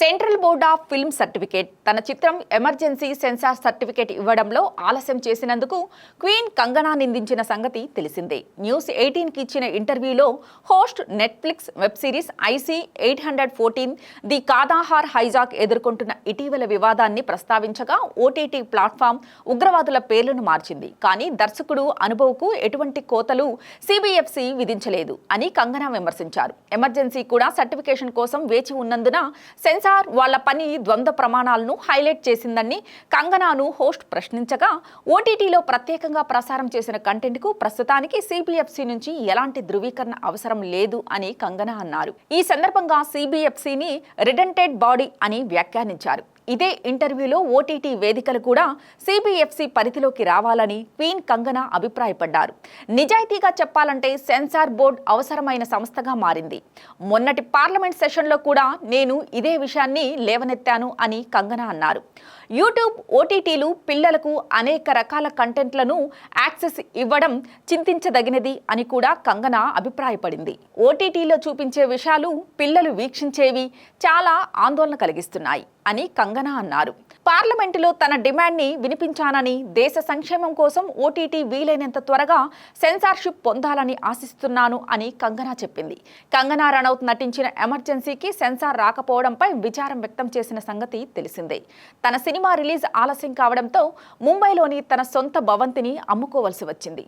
Central board of film certificate. తన చిత్రం emergency censor certificate ఇవ్వడంలో ఆలస్యం చేసినందుకు క్వీన్ కంగనా నిందించిన సంగతి తెలిసిందే. న్యూస్ ఎయిటీన్కి ఇచ్చిన ఇంటర్వ్యూలో host Netflix web series IC eight hundred fourteen the Kandahar hijack ఎదుర్కొంటున్న ఇటీవల వివాదాన్ని ప్రస్తావించగా ఓటీటీ ప్లాట్ఫామ్ ఉగ్రవాదుల పేర్లను మార్చింది. కానీ దర్శకుడు అనుభవకు ఎటువంటి కోతలు సిబిఎఫ్సి విధించలేదు అని కంగనా విమర్శించారు. ఎమర్జెన్సీ కూడా సర్టిఫికేషన్ కోసం వేచి ఉన్నందున సెన్సార్ వాళ్ళ పని ద్వంద్వ ప్రమాణాలను హైలైట్ చేసిందని కంగనాను హోస్ట్ ప్రశ్నించగా ఓటీటీలో ప్రత్యేకంగా ప్రసారం చేసిన కంటెంట్కు ప్రస్తుతానికి సిబిఎఫ్సి నుంచి ఎలాంటి ధృవీకరణ అవసరం లేదు అని కంగనా అన్నారు. ఈ సందర్భంగా సిబిఎఫ్సిని రిడెంటెడ్ బాడీ అని వ్యాఖ్యానించారు. ఇదే ఇంటర్వ్యూలో ఓటీటీ వేదికలు కూడా సిబిఎఫ్సి పరిధిలోకి రావాలని క్వీన్ కంగనా అభిప్రాయపడ్డారు. నిజాయితీగా చెప్పాలంటే సెన్సార్ బోర్డ్ అవసరమైన సంస్థగా మారింది. మొన్నటి పార్లమెంట్ సెషన్లో కూడా నేను ఇదే విషయాన్ని లేవనెత్తాను అని కంగనా అన్నారు. యూట్యూబ్ ఓటీటీలు పిల్లలకు అనేక రకాల కంటెంట్లను యాక్సెస్ ఇవ్వడం చింతించదగినది అని కూడా కంగనా అభిప్రాయపడింది. ఓటీటీలో చూపించే విషయాలు పిల్లలు వీక్షించేవి చాలా ఆందోళన కలిగిస్తున్నాయి. అని కంగనా అన్నారు. పార్లమెంటులో తన డిమాండ్ని వినిపించానని దేశ సంక్షేమం కోసం ఓటీటీ వీలైనంత త్వరగా సెన్సార్షిప్ పొందాలని ఆశిస్తున్నాను అని కంగనా చెప్పింది. కంగనా రనౌత్ నటించిన ఎమర్జెన్సీకి సెన్సార్ రాకపోవడంపై విచారం వ్యక్తం చేసిన సంగతి తెలిసిందే. తన సినిమా రిలీజ్ ఆలస్యం కావడంతో ముంబైలోని తన సొంత భవంతిని అమ్ముకోవలసి వచ్చింది.